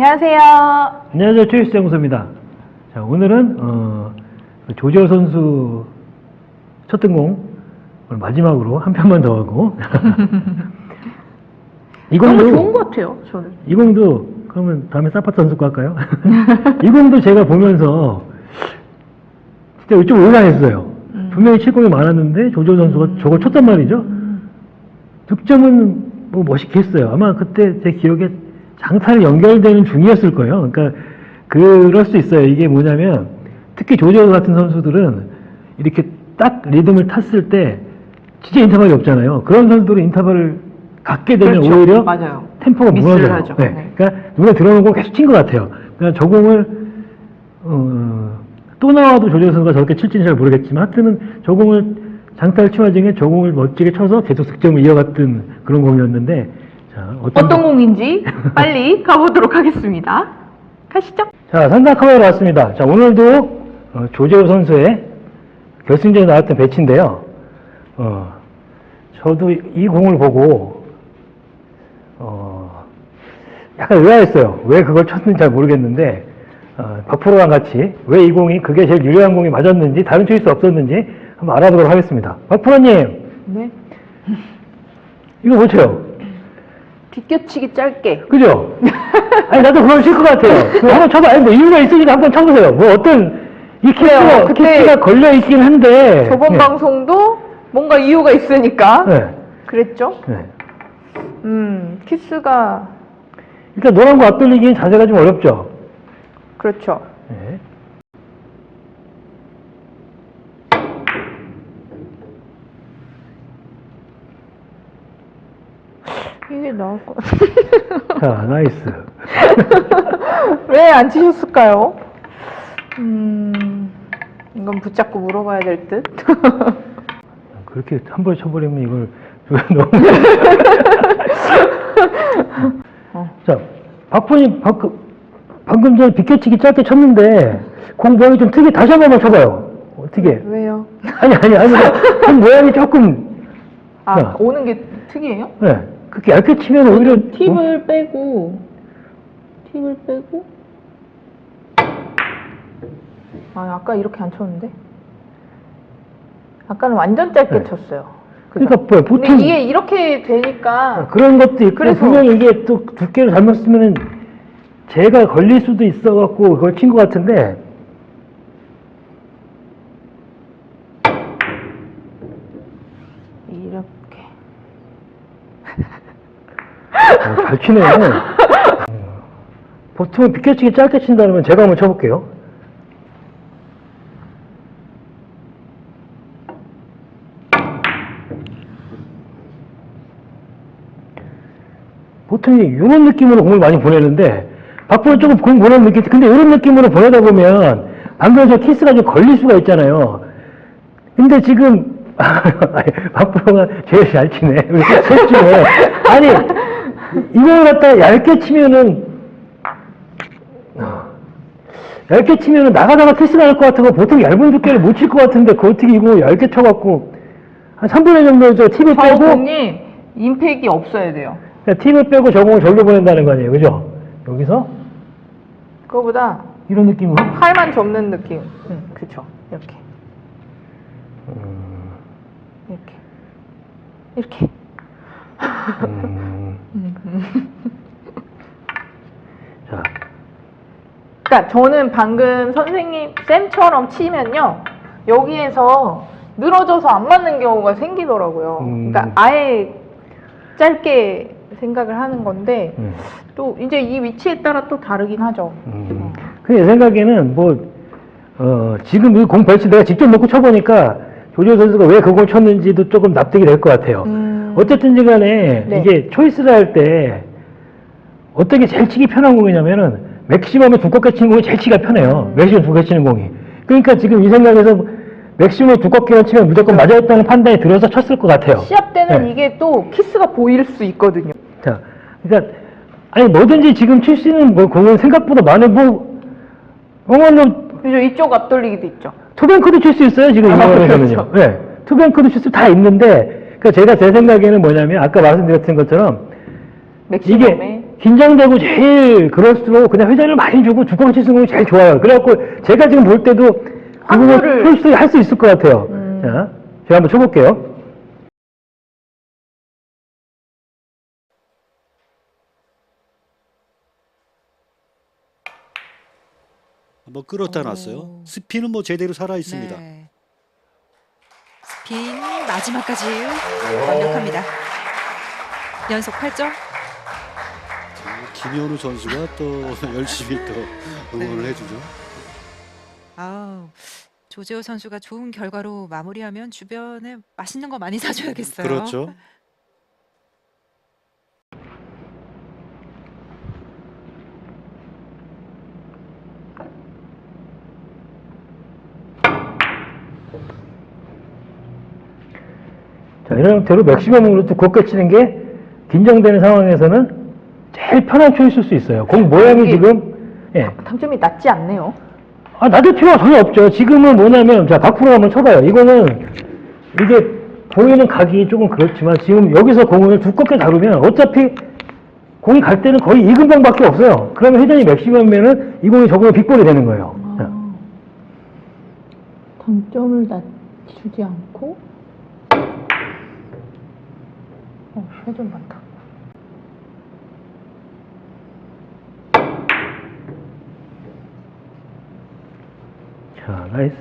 안녕하세요. 안녕하세요. 최유수 연구소입니다. 자, 오늘은, 어, 조재호 선수 첫 등공, 오늘 마지막으로 한 편만 더 하고. 이 너무 공도, 좋은 것 같아요, 저는. 이 공도, 그러면 다음에 사파트 선수 거 할까요? 이 공도 제가 보면서 진짜 좀 의아했어요. 음. 분명히 칠 공이 많았는데 조재호 선수가 저걸 쳤단 말이죠. 음. 득점은 뭐 멋있게 했어요. 아마 그때 제 기억에 장타를 연결되는 중이었을 거예요. 그러니까 그럴 수 있어요. 이게 뭐냐면 특히 조재호 같은 선수들은 이렇게 딱 리듬을 탔을 때 진짜 인터벌이 없잖아요. 그런 선수들은 인터벌을 갖게 되면 그렇죠. 오히려 맞아요. 템포가 무너져요. 하죠. 네. 네. 그러니까 눈에 들어오는 걸 계속 친 것 같아요. 그러니까 저 공을 어, 또 나와도 조재호 선수가 저렇게 칠지는 잘 모르겠지만 하여튼은 저 공을 장타를 친 와중에 저 공을 멋지게 쳐서 계속 득점을 이어갔던 그런 공이었는데 자, 어떤, 어떤 공인지 빨리 가보도록 하겠습니다. 가시죠. 자, 카메라 왔습니다. 자, 오늘도 어, 조재호 선수의 결승전에 나왔던 배치인데요. 어, 저도 이- 이 공을 보고 어, 약간 의아했어요. 왜 그걸 쳤는지 잘 모르겠는데 어, 박프로랑 같이 왜 이 공이 그게 제일 유리한 공이 맞았는지 다른 초이스 없었는지 한번 알아보도록 하겠습니다. 박프로님 네. 이거 뭐 쳐요? 비껴치기 짧게. 그죠? 아니 나도 그걸 칠것 같아요. 그거 한번 쳐봐. 아니 뭐 이유가 있으니까 한번 쳐보세요. 뭐 어떤 이 키스가, 그때 키스가 걸려 있긴 한데. 저번 네. 방송도 뭔가 이유가 있으니까 네. 그랬죠. 네. 음, 키스가 일단 노란 거 앞돌리기엔 자세가 좀 어렵죠. 그렇죠. 네. 이게 나을 것 자 나이스. 왜 안 치셨을까요? 음, 이건 붙잡고 물어봐야 될 듯. 그렇게 한 번 쳐버리면 이걸 너무. 어. 자 박분이 방금 방금 전에 비켜치기 짧게 쳤는데 공 모양이 좀 특이 다시 한 번만 쳐봐요. 어떻게? 왜요? 아니 아니 아니 공 모양이 조금 아, 야. 오는 게 특이해요? 네. 그렇게 얇게 치면 오히려 팁을 빼고 팁을 빼고 아 아까 이렇게 안 쳤는데 아까는 완전 짧게 네. 쳤어요 그죠? 그러니까 뭐 보통 근데 이게 이렇게 되니까 그런 것도 있고 그래서- 분명히 이게 또 두께를 잘못 쓰면은 제가 걸릴 수도 있어 갖고 그걸 친 것 같은데 이렇게 어, 잘 치네. 어, 보통은 비켜치기 짧게 친다면 제가 한번 쳐볼게요. 보통 이런 느낌으로 공을 많이 보내는데 박보는 조금 공 보내는 느낌 근데 이런 느낌으로 보내다 보면 방금 저 키스가 좀 걸릴 수가 있잖아요 근데 지금 박보가 제일 잘 치네 중에 아니 이걸 갖다 얇게 치면은 얇게 치면은 나가다가 키스가 날것 같아서 보통 얇은 두께를 못 칠 것 같은데 그 어떻게 이거 얇게 쳐갖고 한 3분의 1 정도 저 팁을 저 빼고 공이 임팩이 없어야 돼요. 그러니까 팁을 빼고 저 공을 절로 보낸다는 거 아니에요. 그죠? 여기서? 그거보다 이런 느낌으로? 팔만 접는 느낌. 응 그쵸. 이렇게. 음, 이렇게. 이렇게. 음. 자, 그러니까 저는 방금 선생님 쌤처럼 치면요 여기에서 늘어져서 안 맞는 경우가 생기더라고요. 음. 그러니까 아예 짧게 생각을 하는 건데 음. 또 이제 이 위치에 따라 또 다르긴 하죠. 음. 그내 생각에는 뭐, 어, 지금 이 공 배치 내가 직접 놓고 쳐보니까 조지호 선수가 왜 그 공을 쳤는지도 조금 납득이 될 것 같아요. 음. 어쨌든지 간에 네. 이게 초이스를 할 때 어떻게 제일 치기 편한 공이냐면은 맥시멈에 두껍게 치는 공이 제일 치기가 편해요. 음. 맥시멈 두껍게 치는 공이. 그러니까 지금 이 생각에서 맥시멈 두껍게만 치면 무조건 맞아있다는 판단이 들어서 쳤을 것 같아요. 시합 때는 네. 이게 또 키스가 보일 수 있거든요. 자, 그러니까 아니 뭐든지 지금 칠 수 있는 뭐 공은 생각보다 많은 뭐 어머는 그죠? 이쪽 앞돌리기도 있죠. 투뱅크도 칠 수 있어요 지금 아, 이거는요. 그렇죠. 네, 투뱅크도 칠 수 다 있는데 그러니까 제가 제 생각에는 뭐냐면 아까 말씀드렸던 것처럼 맥시멈에 긴장되고 제일 그럴수록 그냥 회전을 많이 주고 두꺼운 치는 공이 제일 좋아요. 그래갖고 제가 지금 볼 때도 그 확률을- 풀수 할 수 있을 것 같아요. 음. 자, 제가 한번 쳐볼게요. 한번 끌었다 놨어요. 스피는 뭐 제대로 살아 있습니다. 네. 스핀 마지막까지 완벽합니다. 연속 8점. 김현우 선수가 또 열심히 또 응원을 네. 해주죠. 아우 조재호 선수가 좋은 결과로 마무리하면 주변에 맛있는 거 많이 사줘야겠어요. 그렇죠. 자, 이런 형태로 맥시멈으로 두껍게 치는 게 긴장되는 상황에서는 제일 편한 초이스일 수 있어요. 공 모양이 이게- 지금, 예. 당점이 낮지 않네요. 아, 낮을 필요가 전혀 없죠. 지금은 뭐냐면, 자, 밖으로 한번 쳐봐요. 이거는, 이게 보이는 각이 조금 그렇지만, 지금 여기서 공을 두껍게 다루면 어차피 공이 갈 때는 거의 이 근방밖에 없어요. 그러면 회전이 맥시멈이면은 이 공이 적으면 빅볼이 되는 거예요. 자, 당점을 낮추지 않고 어, 회전 많다. 자, 나이스.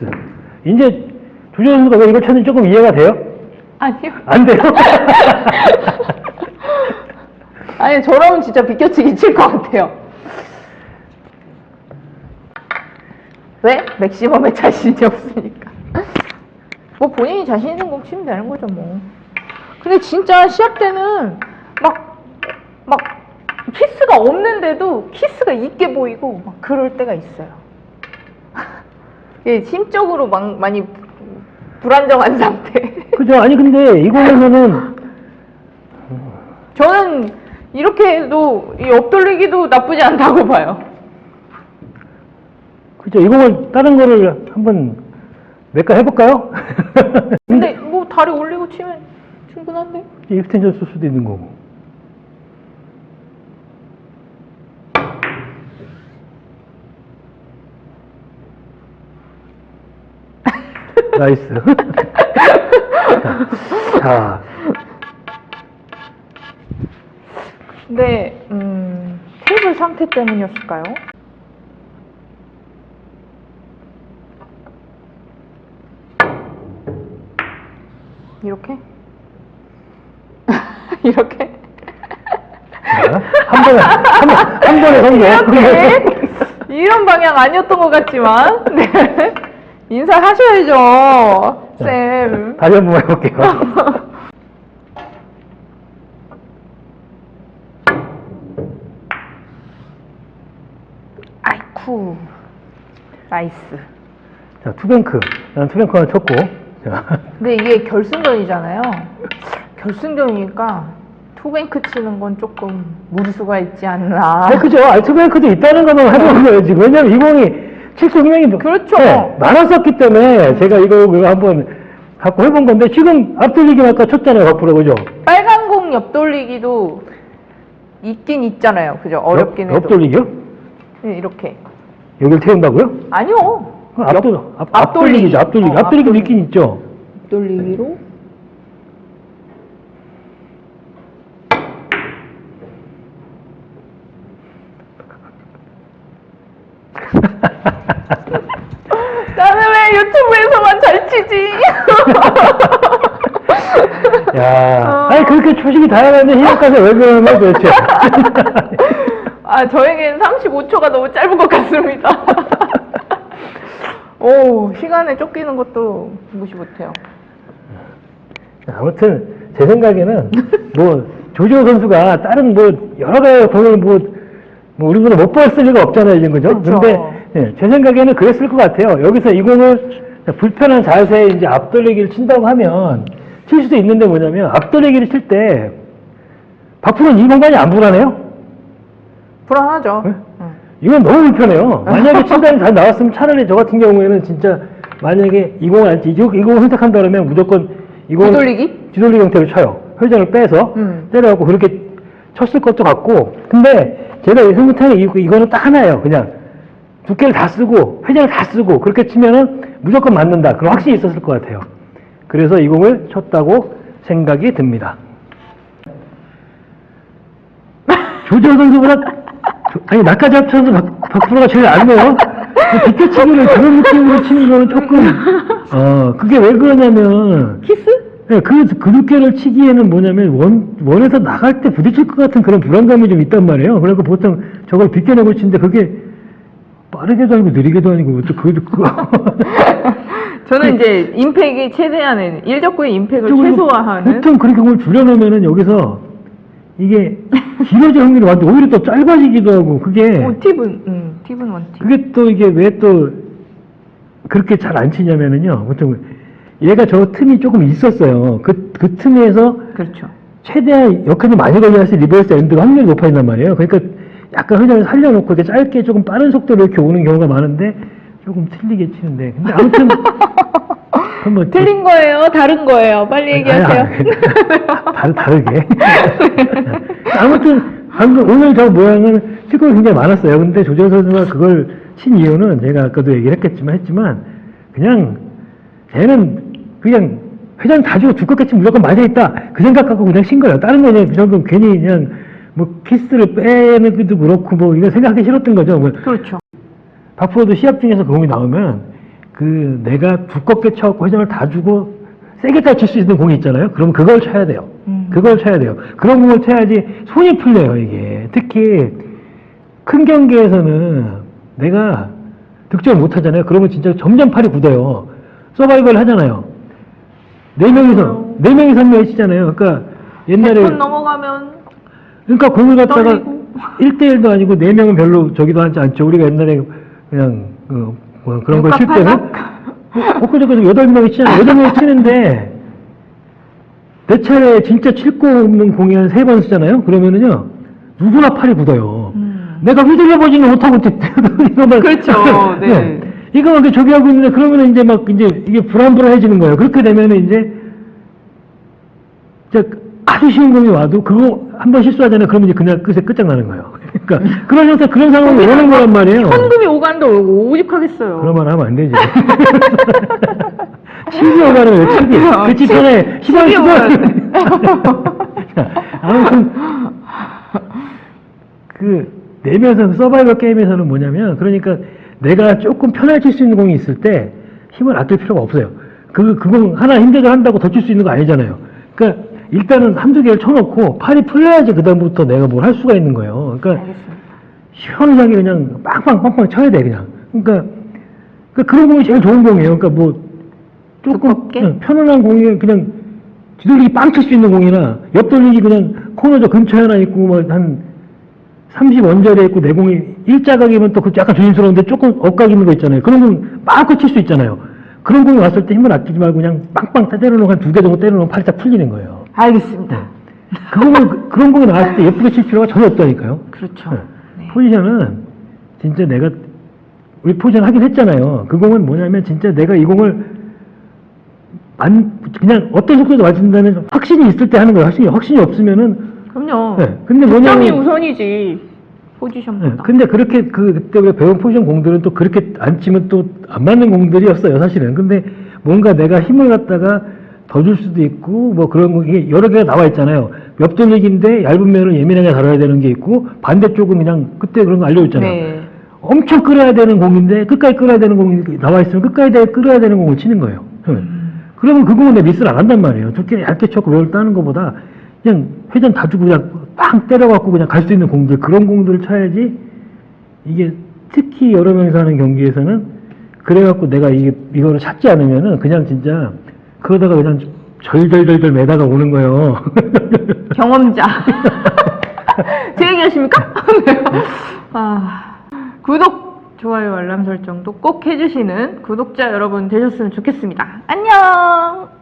이제 조조 선수가 왜 이걸 쳤는지 조금 이해가 돼요? 아니요. 안 돼요? 아니 저러면 진짜 비껴치기 칠것 같아요. 왜? 맥시멈에 자신이 없으니까. 뭐 본인이 자신 있는 공 치면 되는 거죠 뭐. 근데 진짜 시합 때는 막, 막 키스가 없는데도 키스가 있게 보이고 막 그럴 때가 있어요. 예, 심적으로 막 많이 불안정한 상태. 그죠? 아니, 근데 이 공에서는 저는 이렇게 해도 이 옆돌리기도 나쁘지 않다고 봐요. 그죠? 이 공을 다른 거를 한번 몇 가 해볼까요? 근데 뭐 다리 올리고 치면 충분한데? 익스텐션 쓸 수도 있는 거고. 나이스. 자, 자, 근데 음, 테이블 상태 때문이었을까요? 이렇게? 이렇게? 자, 한 번에, 한, 번- 한 번에 성공. 이렇게? 이런 방향 아니었던 것 같지만 네. 인사하셔야죠 쌤 다시 한 번 해볼게요. 아이쿠 나이스 자, 투뱅크. 난 투뱅크 하나 쳤고. 자, 근데 이게 결승전이잖아요. 결승전이니까 투뱅크 치는 건 조금 무리수가 있지 않나. 아, 그죠. 알트뱅크도 있다는 것만 해보는 거예요, 지금. 왜냐면 이 공이 칠수 분명히 그렇죠. 네, 많았었기 때문에 제가 이거, 이거 한번 갖고 해본 건데, 지금 앞돌리기 아까 쳤잖아요, 밖으로, 그죠? 빨간 공 옆돌리기도 있긴 있잖아요. 그죠? 어렵긴 옆, 해도. 옆돌리기요? 네, 이렇게. 여길 태운다고요? 아니요. 앞돌, 앞. 앞돌리기죠, 앞돌리기. 어, 앞돌리기도 앞돌리기. 있긴 있죠. 옆돌리기로. 나는 왜 유튜브에서만 잘 치지? 야, 어. 아니, 그렇게 초식이 다양한데, 희약가서 왜 그러는 거야, 도대체? 아, 저에겐 35초가 너무 짧은 것 같습니다. 오, 시간에 쫓기는 것도 무시 못해요. 아무튼 제 생각에는 뭐 조지호 선수가 다른 뭐 여러 가지 공을 뭐, 뭐 우리보다 못 봤을 리가 없잖아요 지금 그죠? 그쵸. 근데 예, 제 생각에는 그랬을 것 같아요. 여기서 이 공을 불편한 자세에 이제 앞돌리기를 친다고 하면 칠 수도 있는데 뭐냐면 앞돌리기를 칠 때 박프로는 이 공간이 안 불안해요? 불안하죠. 네? 응. 이건 너무 불편해요. 만약에 친단이 잘 나왔으면 차라리 저 같은 경우에는 진짜 만약에 이 공을 안, 이, 이 공을 선택한다 그러면 무조건 이 공을 뒤돌리기? 뒤돌리 형태로 쳐요. 회전을 빼서 음. 때려갖고 그렇게 쳤을 것도 같고 근데 제가 예상 못하는 이, 이거는 딱 하나예요 그냥 두께를 다 쓰고 회전을 다 쓰고 그렇게 치면은 무조건 맞는다 그런 확신이 있었을 것 같아요 그래서 이 공을 쳤다고 생각이 듭니다 조재호 선수보다 조- 아니 나까지 합쳐서 박, 박프로가 제일 얇네요 비켜치기를 그런 느낌으로 치는 거는 조금 어 그게 왜 그러냐면 키스? 네, 그, 그 두께를 치기에는 뭐냐면, 원, 원에서 나갈 때 부딪힐 것 같은 그런 불안감이 좀 있단 말이에요. 그래서 보통 저걸 비껴내고 치는데 그게 빠르게도 아니고 느리게도 아니고, 또 그, 그, 저는 이제 임팩이 최대한의 일적구의 임팩을 그리고 최소화하는 보통 그렇게 공을 줄여놓으면은 여기서 이게 길어질 확률이 완전 오히려 또 짧아지기도 하고, 그게, 오, 팁은 음, 팁은 원팁. 그게 또 이게 왜 또 그렇게 잘 안 치냐면은요, 보통 얘가 저 틈이 조금 있었어요. 그, 그 틈에서 그렇죠. 최대한 역할이 많이 걸려야 리버스 엔드가 확률이 높아진단 말이에요. 그러니까 약간 회전을 살려놓고 이렇게 짧게 조금 빠른 속도로 이렇게 오는 경우가 많은데 조금 틀리게 치는데. 근데 아무튼 한번 틀린 거예요? 다른 거예요? 빨리 얘기하세요. 다르, 다르 게. 아무튼 방금 오늘 저 모양은 실컷 굉장히 많았어요. 근데 조재호 선수가 그걸 친 이유는 제가 아까도 얘기를 했겠지만 했지만 그냥 걔는 그냥 회전 다 주고 두껍게 치면 무조건 맞아 있다. 그 생각하고 그냥 친 거예요. 다른 거 그냥 그 괜히 그냥 뭐 키스를 빼는 것도 그렇고 뭐 이거 생각하기 싫었던 거죠. 뭐 그렇죠. 박프로도 시합 중에서 그 공이 나오면 그 내가 두껍게 쳐갖고 회전을 다 주고 세게까지 칠수 있는 공이 있잖아요. 그럼 그걸 쳐야 돼요. 음. 그걸 쳐야 돼요. 그런 공을 쳐야지 손이 풀려요, 이게. 특히 큰 경기에서는 내가 득점을 못 하잖아요. 그러면 진짜 점점 팔이 굳어요. 서바이벌 하잖아요. 네 명이서, 네 명이서 한 명이 치잖아요. 그러니까 옛날에 100분 넘어가면 그러니까 공을 갖다가 떨리고. 1대1도 아니고 4명은 별로 저기도 하지 않죠. 우리가 옛날에 그냥 그, 뭐 그런 걸 칠 때는 엊그저께도 8명이 치잖아요. 8명이 치는데 내 차례에 진짜 칠 거 없는 공이 한 3번 쓰잖아요. 그러면은요. 누구나 팔이 굳어요. 음. 내가 휘둘려 보지는 못하고 이거만 그렇죠. 네. 이거 이렇게 저기 하고 있는데 그러면 이제 막 이제 이게 불안불안해지는 거예요. 그렇게 되면은 이제 아주 쉬운 공이 와도 그거 한 번 실수하잖아요. 그러면 이제 그냥 끝에 끝장나는 거예요. 그러니까 그런 형태 그런 상황이 오는 거란 말이에요. 현금이 오간다 오고 오직하겠어요. 그런 말 하면 안 되지. 12호가는 왜 12? 그 집편에 10원 10원. 아무튼 그 내면서 서바이벌 게임에서는 뭐냐면 그러니까 내가 조금 편하게 칠 수 있는 공이 있을 때 힘을 아낄 필요가 없어요. 그, 그공 하나 힘들게 한다고 더 칠 수 있는 거 아니잖아요. 그러니까 일단은 한두 개를 쳐놓고 팔이 풀려야지 그다음부터 내가 뭘 할 수가 있는 거예요. 그러니까 알겠습니다. 시원하게 그냥 빵빵 빵빵 쳐야 돼 그냥. 그러니까 그 그런 공이 제일 좋은 공이에요. 그러니까 뭐 조금 두껍게? 편안한 공이 그냥 뒤돌리기 빵 칠 수 있는 공이나 옆 돌리기 그냥 코너 저 근처에 하나 있고 뭐한 30 원절에 있고 내 공이 일자각이면 또 그 약간 조심스러운데 조금 엇각 있는 거 있잖아요. 그런 공 빵꾸 칠수 있잖아요. 그런 공이 왔을 때 힘을 아끼지 말고 그냥 빵빵 다 때려놓고 한 두 개 정도 때려놓으면 팔이 딱 풀리는 거예요. 알겠습니다. 그 공을, 그런 공이 나왔을 때 예쁘게 칠 필요가 전혀 없다니까요. 그렇죠. 네. 네. 포지션은 진짜 내가 우리 포지션 하긴 했잖아요. 그 공은 뭐냐면 진짜 내가 이 공을 안 그냥 어떤 속도도 맞춘다는 확신이 있을 때 하는 거예요. 확신이 확신이 없으면은 그럼요. 네. 근데 점이 뭐냐면 우선이지 네. 포지션보다. 근데 그렇게 그 그때 우리가 배운 포지션 공들은 또 그렇게 안 치면 또 안 맞는 공들이었어요, 사실은. 근데 뭔가 내가 힘을 갖다가 더 줄 수도 있고 뭐 그런 거 이게 여러 개가 나와 있잖아요. 옆돌리기인데 얇은 면을 예민하게 다뤄야 되는 게 있고 반대쪽은 그냥 그때 그런 거 알려줬잖아요. 네. 엄청 끌어야 되는 공인데 끝까지 끌어야 되는 공이 나와 있으면 끝까지 끌어야 되는 공을 치는 거예요. 음. 그러면 그 공은 내 미스를 안 한단 말이에요. 두께 얇게 쳤고 롤 따는 것보다 그냥 회전 다 주고 그냥 빵 때려갖고 그냥 갈 수 있는 공들 그런 공들을 쳐야지 이게 특히 여러 명이서 하는 경기에서는 그래갖고 내가 이게 이거를 찾지 않으면은 그냥 진짜 그러다가 그냥 절절절절 매다가 오는 거예요. 경험자. 제 얘기 하십니까? 네. 아, 구독, 좋아요, 알람 설정도 꼭 해주시는 구독자 여러분 되셨으면 좋겠습니다. 안녕!